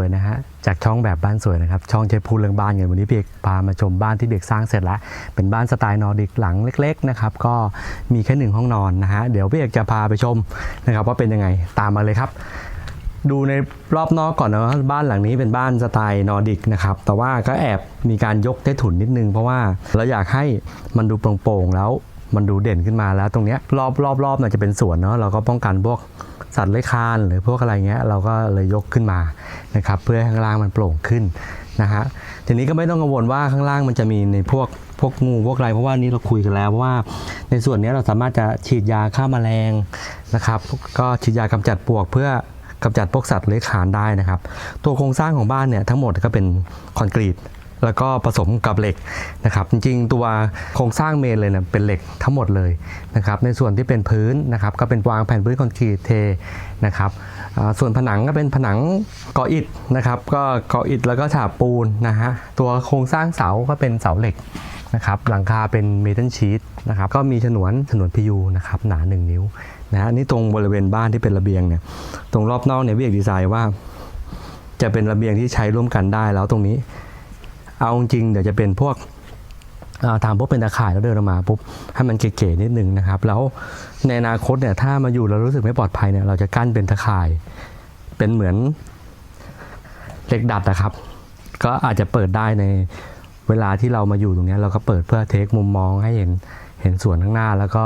วยนะฮะจากช่องแบบบ้านสวยนะครับช่องใจพูดเรื่องบ้านกันวันนี้พี่เอกพามาชมบ้านที่เบียกสร้างเสร็จแล้วเป็นบ้านสไตล์นอร์ดิกหลังเล็กๆนะครับก็มีแค่หนึ่งห้องนอนนะฮะเดี๋ยวพี่เอกจะพาไปชมนะครับว่าเป็นยังไงตามมาเลยครับดูในรอบนอกก่อนนะบ้านหลังนี้เป็นบ้านสไตล์นอร์ดิกนะครับแต่ว่าก็แอบมีการยกใต้ถุนนิดนึง เพราะว่าเราอยากให้มันดูโปร่งๆแล้วมันดูเด่นขึ้นมาแล้วตรงเนี้ยรอบรอบรอบเนี่ยจะเป็นสวนเนาะเราก็ป้องกันพวก สัตว์เลื้อยคลานหรือพวกอะไรเงี้ยเราก็เลยยกขึ้นมานะครับเพื่อให้ข้างล่างมันโปร่งขึ้นนะฮะทีนี้ก็ไม่ต้องกังวลว่าข้างล่างมันจะมีในพวกพวกงูพวกอะไรเพราะว่านี้เราคุยกันแล้วว่า ในส่วนนี้เราสามารถจะฉีดยาฆ่าแมลงนะครับก็ฉีดยากำจัดปลวกเพื่อกำจัดพวกสัตว์เลื้อยคลานได้นะครับ ตัวโครงสร้างของบ้านเนี่ยทั้งหมดก็เป็นคอนกรีต แล้วก็ผสมกับเหล็กนะครับ จริงๆ ตัวโครงสร้างเมนเลยเนี่ยเป็นเหล็กทั้งหมดเลยนะครับในส่วนที่เป็นพื้นนะครับก็เป็นวางแผ่นพื้นคอนกรีตเทนะครับส่วนผนังก็เป็นผนังก่ออิฐนะครับก็ก่ออิฐแล้วก็ฉาบปูนนะฮะตัวโครงสร้างเสาก็เป็นเสาเหล็กนะครับหลังคาเป็นเมทัลชีตนะครับก็มีฉนวนฉนวนพิยูนะครับหนา 1 นิ้วนะฮะนี่ตรงบริเวณบ้านที่เป็นระเบียงเนี่ยตรงรอบนอกเนี่ยพี่เอกดีไซน์ว่า จะเป็นระเบียงที่ใช้ร่วมกันได้แล้วตรงนี้ เอาจริงเดี๋ยวจะเป็นพวกอ่าทำพวกเป็นตะข่ายแล้วเดินออกมาปุ๊บให้มันเก๋ๆนิดนึงนะครับ แล้วในอนาคตเนี่ยถ้ามาอยู่แล้วรู้สึกไม่ปลอดภัยเนี่ยเราจะกั้นเป็นตะข่าย เป็นเหมือนเหล็กดัดนะครับ ก็อาจจะเปิดได้ในเวลาที่เรามาอยู่ตรงนี้เราก็เปิดเพื่อเทคมุมมองให้เห็นเห็นสวนข้างหน้า แล้วก็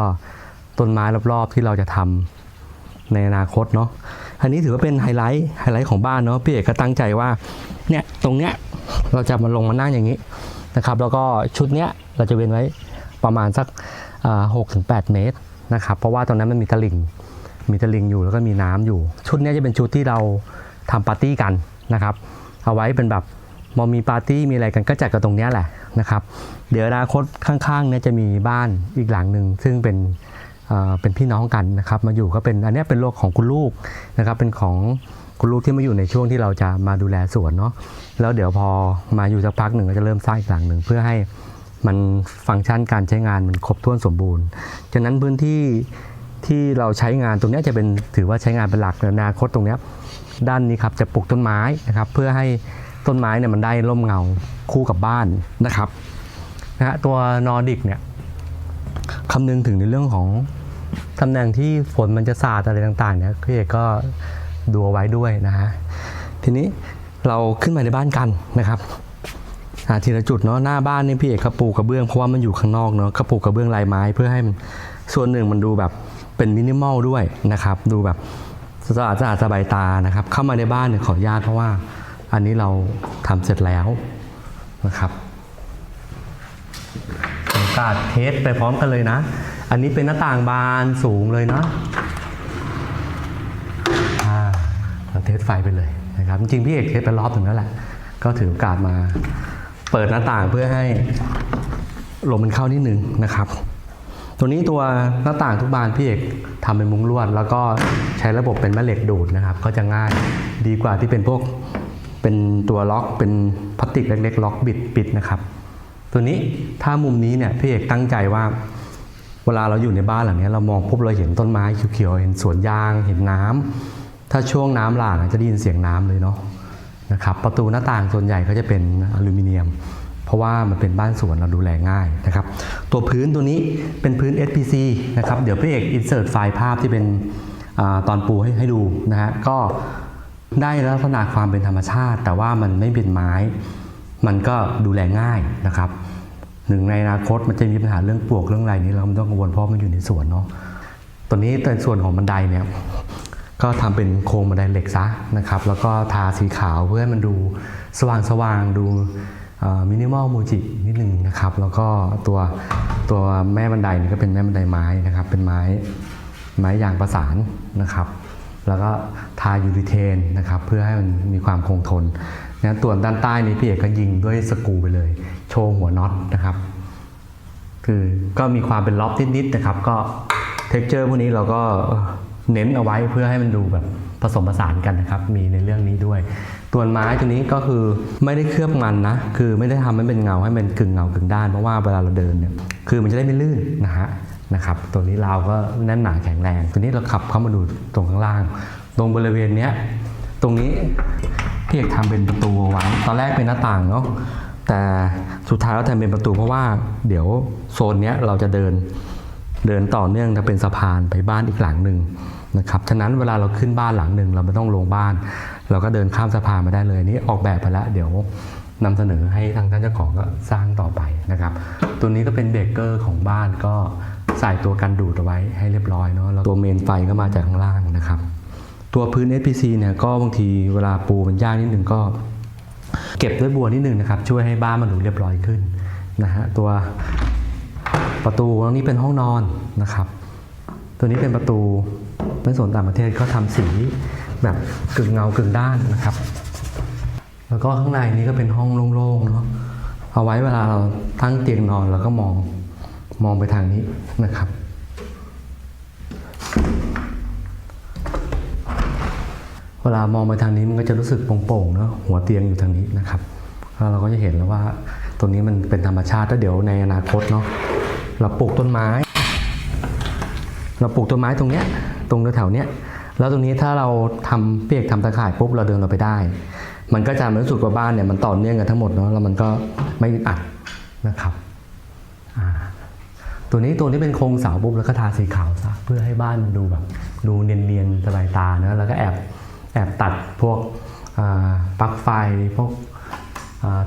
ต้นไม้รอบๆที่เราจะทำในอนาคตเนาะ อันนี้ถือว่าเป็นไฮไลท์ไฮไลท์ของบ้านเนาะพี่เอกก็ตั้งใจว่าเนี่ยตรงเนี้ยเราจะมาลงมานั่งอย่างนี้นะครับ แล้วก็ชุดเนี้ยเราจะเว้นไว้ประมาณสักหกถึงแปดเมตรนะครับ เพราะว่าตรงนั้นมันมีตลิ่งมีตลิ่งอยู่แล้วก็มีน้ำอยู่ ชุดเนี้ยจะเป็นชุดที่เราทำปาร์ตี้กันนะครับ เอาไว้เป็นแบบมอมีปาร์ตี้มีอะไรกันก็จัดกันตรงเนี้ยแหละนะครับ เดี๋ยวอนาคตข้างๆเนี่ยจะมีบ้านอีกหลังหนึ่งซึ่งเป็น เป็นพี่น้องกันนะครับ มาอยู่ก็เป็นอันนี้เป็นโลกของคุณลูกนะครับ เป็นของคุณลูกที่มาอยู่ในช่วงที่เราจะมาดูแลสวนเนาะแล้วเดี๋ยวพอมาอยู่สักพักหนึ่งก็จะเริ่มสร้างอีกหลังหนึ่งเพื่อให้มันฟังก์ชันการใช้งานมันครบถ้วนสมบูรณ์ฉะนั้นพื้นที่ที่เราใช้งานตรงนี้จะเป็นถือว่าใช้งานเป็นหลักในอนาคตตรงนี้ด้านนี้ครับจะปลูกต้นไม้นะครับ เพื่อให้ต้นไม้เนี่ยมันได้ร่มเงาคู่กับบ้านนะครับนะฮะตัวนอร์ดิกเนี่ย คำนึงถึงในเรื่องของตำแหน่งที่ฝนมันจะสาดอะไรต่างๆเนี่ยพี่เอกก็ดูเอาไว้ด้วยนะฮะทีนี้เราขึ้นมาในบ้านกันนะครับทีละจุดเนาะหน้าบ้านนี่พี่เอกเขาปูกระเบื้องเพราะว่ามันอยู่ข้างนอกเนาะเขาปูกระเบื้องลายไม้ เพื่อให้มันส่วนหนึ่งมันดูแบบเป็นมินิมอลด้วยนะครับ ดูแบบสะอาดสะอาดสบายตานะครับ เข้ามาในบ้านเนี่ยขออนุญาตเพราะว่าอันนี้เราทำเสร็จแล้วนะครับาสเทสไปพร้อมกันเลยนะ อันนี้เป็นหน้าต่างบานสูงเลยเนาะาเราเทสไฟไปเลยนะครับ จริงพี่เอกเทสไปรอบหนึ่งแล้วแหละ ก็ถือโอกาสมาเปิดหน้าต่างเพื่อให้ลมมันเข้านิดนึงนะครับ ตัวนี้ตัวหน้าต่างทุกบานพี่เอกทำเป็นมุ้งลวด แล้วก็ใช้ระบบเป็นแม่เหล็กดูดนะครับ ก็จะง่ายดีกว่าที่เป็นพวกเป็นตัวล็อกเป็นพลาสติกเล็กๆล็อกบิดปิดนะครับ ตัวนี้ถ้ามุมนี้เนี่ยพี่เอกตั้งใจว่า เวลาเราอยู่ในบ้านหลังนี้เรามองปุ๊บเราเห็นต้นไม้เขียวๆเห็นสวนยางเห็นน้ำถ้าช่วงน้ำหลากจะได้ยินเสียงน้ำเลยเนาะนะครับประตูหน้าต่างส่วนใหญ่ก็จะเป็นอลูมิเนียม เพราะว่ามันเป็นบ้านสวนเราดูแลง่ายนะครับตัวพื้นตัวนี้เป็นพื้น SPC นะครับเดี๋ยวพี่เอกอินเสิร์ตไฟล์ภาพที่เป็นอตอนปูให้ให้ดูนะฮะก็ได้ลักษณะความเป็นธรรมชาติ แต่ว่ามันไม่เป็นไม้ มันก็ดูแลง่ายนะครับหนึ่งในอนาคตมันจะมีปัญหาเรื่องปลวกเรื่องอะไรนี้เราไม่ต้องกังวลเพราะมันอยู่ในสวนเนาะตัวนี้ในส่วนของบันไดเนี่ยก็ทำเป็นโครงบันไดเหล็กซะนะครับ แล้วก็ทาสีขาวเพื่อให้มันดูสว่างสว่างดูมินิมอลมูจินิดนึงนะครับ แล้วก็ตัวตัวแม่บันไดนี่ก็เป็นแม่บันไดไม้นะครับ เป็นไม้ไม้ยางประสานนะครับ แล้วก็ทายูริเทนนะครับ เพื่อให้มันมีความคงทน นะตัวด้านใต้นี้พี่เอกก็ยิงด้วยสกูไปเลย โชว์หัวน็อตนะครับ คือก็มีความเป็นล็อบนิดๆนะครับ ก็เท็กเจอร์พวกนี้เราก็เน้นเอาไว้เพื่อให้มันดูแบบผสมผสานกันนะครับ มีในเรื่องนี้ด้วย ตัวไม้ตัวนี้ก็คือไม่ได้เคลือบมันนะ คือไม่ได้ทำให้เป็นเงาให้มันกึ่งเงากึ่งด้าน เพราะว่าเวลาเราเดินเนี่ย คือมันจะได้ไม่ลื่นนะฮะ นะครับ ตัวนี้เราก็แน่นหนาแข็งแรง ตัวนี้เราขับเข้ามาดูตรงข้างล่าง ตรงบริเวณเนี้ย ตรงนี้ พี่เอกทำเป็นประตูไว้ตอนแรกเป็นหน้าต่างเนาะแต่สุดท้ายแล้วทำเป็นประตูเพราะว่าเดี๋ยวโซนเนี้ยเราจะเดินเดินต่อเนื่องจะเป็นสะพานไปบ้านอีกหลังหนึ่งนะครับฉะนั้นเวลาเราขึ้นบ้านหลังหนึ่งเราไม่ต้องลงบ้าน เราก็เดินข้ามสะพานมาได้เลยนี่ออกแบบไปแล้วเดี๋ยวนำเสนอให้ทางท่านเจ้าของก็สร้างต่อไปนะครับ ตัวนี้ก็เป็นเบรกเกอร์ของบ้านก็ใส่ตัวกันดูดเอาไว้ให้เรียบร้อยเนาะแล้วตัวเมนไฟก็มาจากข้างล่างนะครับ ตัวพื้น SPC เนี่ยก็บางทีเวลาปูมันยากนิดนึงก็ เก็บด้วยบัวนิดหนึ่งนะครับ ช่วยให้บ้านมันดูเรียบร้อยขึ้นนะฮะตัวประตูตรงนี้เป็นห้องนอนนะครับ ตัวนี้เป็นประตูในส่วนต่างประเทศเขาทำสีแบบกึ่งเงากึ่งด้านนะครับ แล้วก็ข้างในนี้ก็เป็นห้องโล่งๆเนาะเอาไว้เวลาเราตั้งเตียงนอนเราก็มองมองไปทางนี้นะครับ เวลามองไปทางนี้มันก็จะรู้สึกโปร่งๆเนาะหัวเตียงอยู่ทางนี้นะครับแล้วเราก็จะเห็นแล้วว่าตัวนี้มันเป็นธรรมชาติแล้วเดี๋ยวในอนาคตเนาะเราปลูกต้นไม้ เราปลูกต้นไม้ตรงเนี้ยตรงแถวเนี้ยแล้วตรงนี้ถ้าเราทำเปียกทำตะข่ายปุ๊บเราเดินเราไปได้ มันก็จะรู้สึกว่าบ้านเนี่ยมันต่อเนื่องกันทั้งหมดเนาะแล้วมันก็ไม่อัดนะครับตัวนี้ตัวนี้เป็นโครงเสาปุ๊บแล้วก็ทาสีขาวซะเพื่อให้บ้านมันดูแบบดูเนียนๆสบายตาเนอะแล้วก็แอบ แอบตัดพวกปลั๊กไฟพวก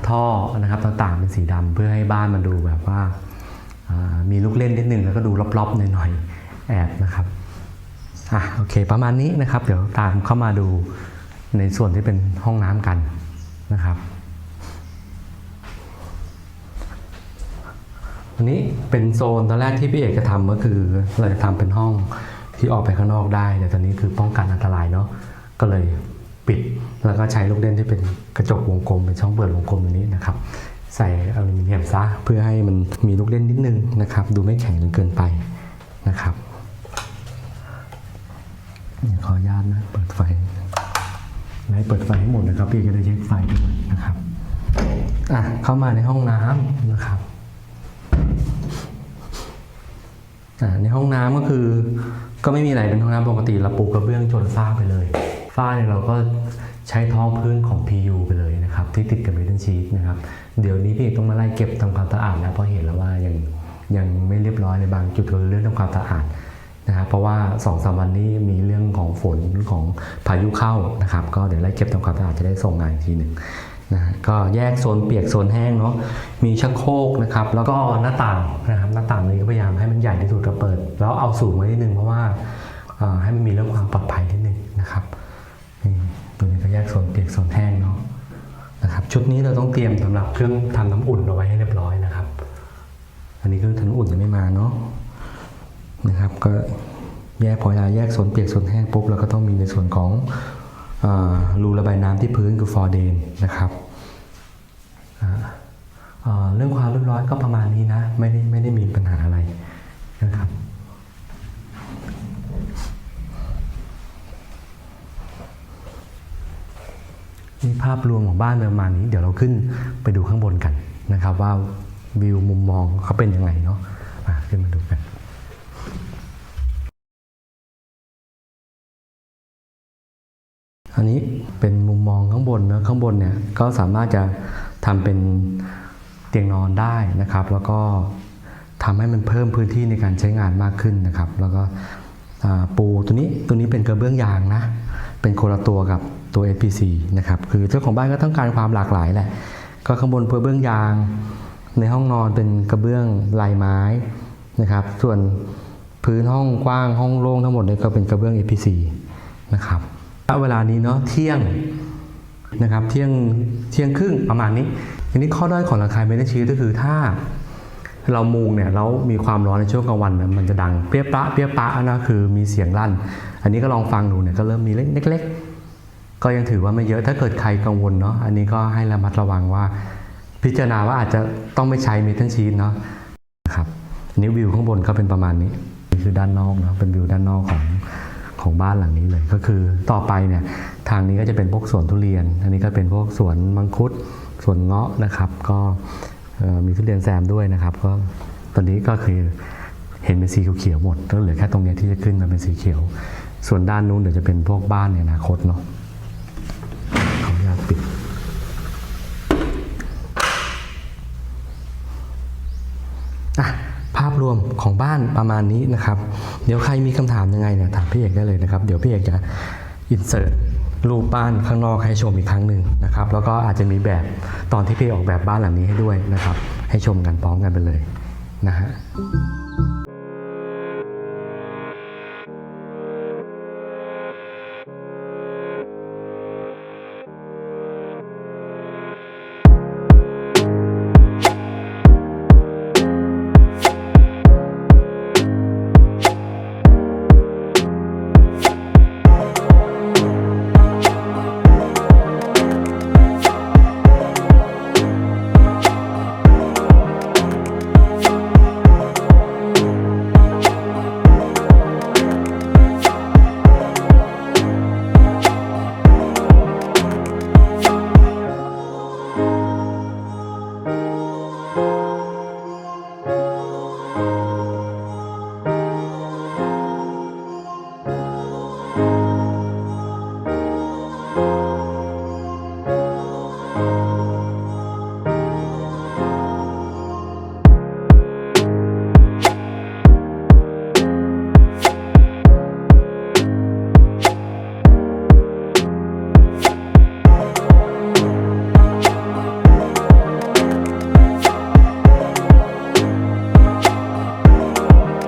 ท่อนะครับต่างๆเป็นสีดำเพื่อให้บ้านมันดูแบบว่าอ่ามีลูกเล่นนิดนึงแล้วก็ดูรอบๆหน่อยๆแอบนะครับอะโอเคประมาณนี้นะครับ เดี๋ยวตามเข้ามาดูในส่วนที่เป็นห้องน้ำกันนะครับอันนี้เป็นโซนตอนแรกที่พี่เอกจะทำก็คือเราจะทำเป็นห้องที่ออกไปข้างนอกได้แต่ตอนนี้คือป้องกันอันตรายเนาะ ก็เลยปิดแล้วก็ใช้ลูกเล่นที่เป็นกระจกวงกลมเป็นช่องเปิดวงกลมตัวนี้นะครับใส่อลูมิเนียมซะเพื่อให้มันมีลูกเล่นนิดนึงนะครับ ดูไม่แข็งจนเกินไปนะครับขออนุญาตนะเปิดไฟให้เปิดไฟให้หมดนะครับพี่ก็ได้เช็คไฟด้วยนะครับอะเข้ามาในห้องน้ำนะครับอ่าในห้องน้ำก็คือก็ไม่มีอะไรเป็นห้องน้ำปกติเราปูกระเบื้องชนฝ้าไปเลย ฝ้าเนี่ยเราก็ใช้ท้องพื้นของ PU ไปเลยนะครับที่ติดกับเมทัลชีทนะครับเดี๋ยวนี้พี่เอกต้องมาไล่เก็บทำความสะอาดแล้วเพราะเห็นแล้วว่ายังยังไม่เรียบร้อยในบางจุดเรื่องทำความสะอาดนะครับเพราะว่า2อสวันนี้มีเรื่องของฝนของพายุเข้านะครับ ก็เดี๋ยวไล่เก็บทำความสะอาดจะได้ส่งงานอีกทีหนึ่งนะก็แยกโซนเปียกโซนแห้งเนาะมีชักโครกนะครับแล้วก็หน้าต่างนะครับหน้าต่างนี้ก็พยายามให้มันใหญ่ที่สุดก็เปิด แล้วเอาสูงไว้นิดนึงเพราะว่าให้มันมีเรื่องความปลอดภัยนิดนึงนะครับ ตัวนี้ก็แยกโซนเปียกโซนแห้งเนาะนะครับชุดนี้เราต้องเตรียมสำหรับเครื่องทำน้ำอุ่นเอาไว้ให้เรียบร้อยนะครับ อันนี้เครื่องทำน้ำอุ่นยังไม่มาเนาะนะครับ ก็แยกพอเวลาแยกโซนเปียกโซนแห้งปุ๊บเราก็ต้องมีในส่วนของรูระบายน้ำที่พื้นคือฟอร์เดนนะครับเรื่องความเรียบร้อยก็ประมาณนี้นะ ไม่ได้ไม่ได้มีปัญหาอะไรนะครับ นี่ภาพรวมของบ้านประมาณนี้ เดี๋ยวเราขึ้นไปดูข้างบนกันนะครับ ว่าวิวมุมมองเขาเป็นยังไงเนาะอะขึ้นมาดูกันอันนี้เป็นมุมมองข้างบนนะข้างบนเนี่ยก็สามารถจะทำเป็นเตียงนอนได้นะครับ แล้วก็ทำให้มันเพิ่มพื้นที่ในการใช้งานมากขึ้นนะครับ แล้วก็ปูตัวนี้ตัวนี้เป็นกระเบื้องยางนะ เป็นคนละตัวกับ ตัว APC นะครับ คือเจ้าของบ้านก็ต้องการความหลากหลายแหละ ก็ข้างบนเป็นกระเบื้องยาง ในห้องนอนเป็นกระเบื้องลายไม้นะครับ ส่วนพื้นห้องกว้างห้องโล่งทั้งหมดเนี่ยก็เป็นกระเบื้อง APC นะครับณเวลานี้เนาะเที่ยงนะครับเที่ยงเที่ยงครึ่งประมาณนี้ทีนี้ข้อด้อยของราคาเมทัลชีก็คือถ้าเรามุงเนี่ยแล้วมีความร้อนในช่วงกลางวันเนี่ยมันจะดังเปี้ยปะเปี้ยปะนะคือมีเสียงลั่น อันนี้ก็ลองฟังดูเนี่ยก็เริ่มมีเล็กๆ ก็ยังถือว่าไม่เยอะถ้าเกิดใครกังวลเนาะอันนี้ก็ให้ระมัดระวังว่า พิจารณาว่าอาจจะต้องไม่ใช้เมทัลชีทเนาะนะครับนนี้วิวข้างบนก็เป็นประมาณนี้นี่คือด้านนอกเนาะเป็นวิวด้านนอกของของบ้านหลังนี้เลย ก็คือต่อไปเนี่ยทางนี้ก็จะเป็นพวกสวนทุเรียน อันนี้ก็เป็นพวกสวนมังคุดสวนเงาะนะครับ ก็มีทุเรียนแซมด้วยนะครับ ก็ตอนนี้ก็คือเห็นเป็นสีเขียวๆหมดก็เหลือแค่ตรงเนี้ยที่จะขึ้นมาเป็นสีเขียว ส่วนด้านนู้นเดี๋ยวจะเป็นพวกบ้านในอนาคตเนาะขออนุญาตปิด ร วมของบ้านประมาณนี้นะครับ เดี๋ยวใครมีคำถามยังไงเนี่ยถามพี่เอกได้เลยนะครับ เดี๋ยวพี่เอกจะอินเสิร์ตรูปบ้านข้างนอกให้ชมอีกครั้งหนึ่งนะครับ แล้วก็อาจจะมีแบบตอนที่พี่ออกแบบบ้านหลังนี้ให้ด้วยนะครับ ให้ชมกันพร้อมกันไปเลยนะฮะ